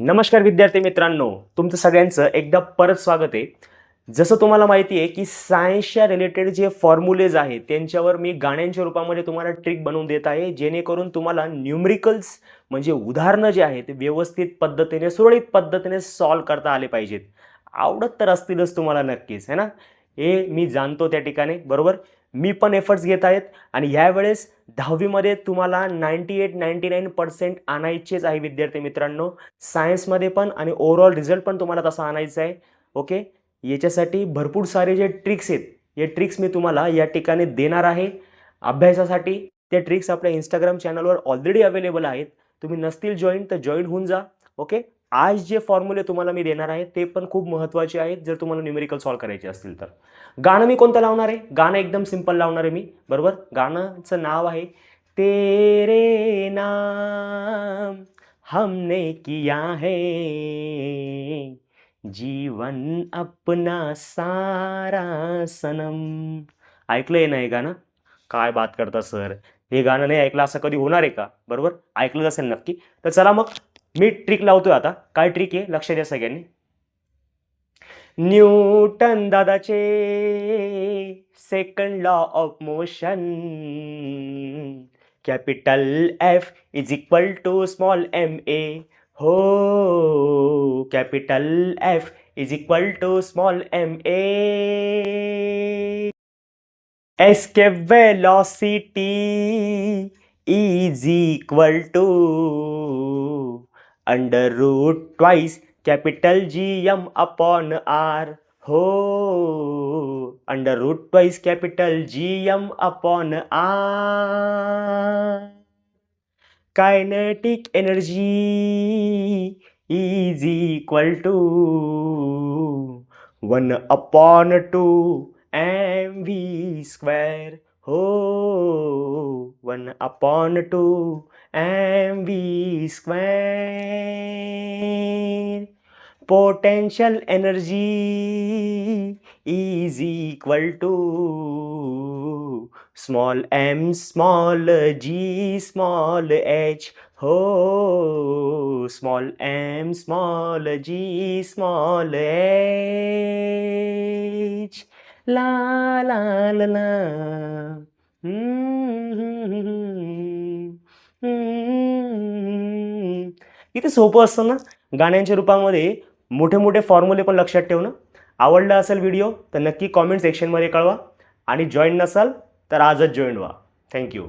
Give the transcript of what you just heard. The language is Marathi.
नमस्कार विद्यार्थी मित्रांनो तुमचं सगळ्यांचं एकदा परत स्वागत आहे. जसं तुम्हाला माहिती आहे की सायन्सच्या रिलेटेड जे फॉर्म्युलेज आहेत त्यांच्यावर मी गाण्यांच्या रूपामध्ये तुम्हाला ट्रिक बनवून देत आहे जेणेकरून तुम्हाला न्यूमरिकल्स म्हणजे उदाहरणं जे आहेत व्यवस्थित पद्धतीने सुरळीत पद्धतीने सॉल्व करता आले पाहिजेत. आवडत तर असतीलच तुम्हाला नक्कीच है ना? हे मी जाणतो त्या ठिकाणी बरोबर? मी पण एफर्ट्स घेत आहेत आणि यावेळेस दहावीमध्ये तुम्हाला ninety eight ninety nine percent आणायचेच आहे विद्यार्थी मित्रांनो. सायन्समध्ये पण आणि ओव्हरऑल रिझल्ट पण तुम्हाला तसा आणायचा आहे. ओके याच्यासाठी भरपूर सारे जे ट्रिक्स आहेत हे ट्रिक्स मी तुम्हाला या ठिकाणी देणार आहे. अभ्यासासाठी ते ट्रिक्स आपल्या इंस्टाग्राम चॅनलवर ऑलरेडी अवेलेबल आहेत. तुम्ही नसतील जॉईन तर जॉईन होऊन जा. ओके आज जे फॉर्म्युले तुम्हाला मी देणार आहे ते पण खूप महत्त्वाचे आहेत जर तुम्हाला न्युमेरिकल सॉल्व करायचे असतील तर. गाणं मी कोणतं लावणार आहे? गाणं एकदम सिंपल लावणार आहे मी बरोबर? गाणंचं नाव आहे तेरे नाम हमने किया है जीवन अपना सारा सनम. ऐकलंय ना हे गाणं? काय बात करता सर. हे गाणं नाही ऐकलं असं कधी होणार आहे का? बरोबर? ऐकलं असेल नक्की. तर चला मग मी ट्रिक लावतोय आता. काय ट्रिक आहे? लक्ष द्या सगळ्यांनी. Newton दादाचे second law of motion capital F is equal to small M A हो capital F is equal to small M A escape velocity is equal to under root twice capital Gm upon R. हो under root twice capital Gm upon R. Kinetic energy is equal to 1 upon 2 mv square हो 1 upon 2 mv square. Potential energy is equal to small m small g small h. Oh, small m small g small h ला ला ला ला. किती सोपं असतं ना? गाण्यांच्या रूपामध्ये मोठे मोठे फॉर्म्युले पण लक्षात ठेवणं. आवडला असेल व्हिडिओ तर नक्की कॉमेंट सेक्शनमध्ये कळवा. आणि जॉईन नसाल तर आजच जॉईन व्हा. थँक्यू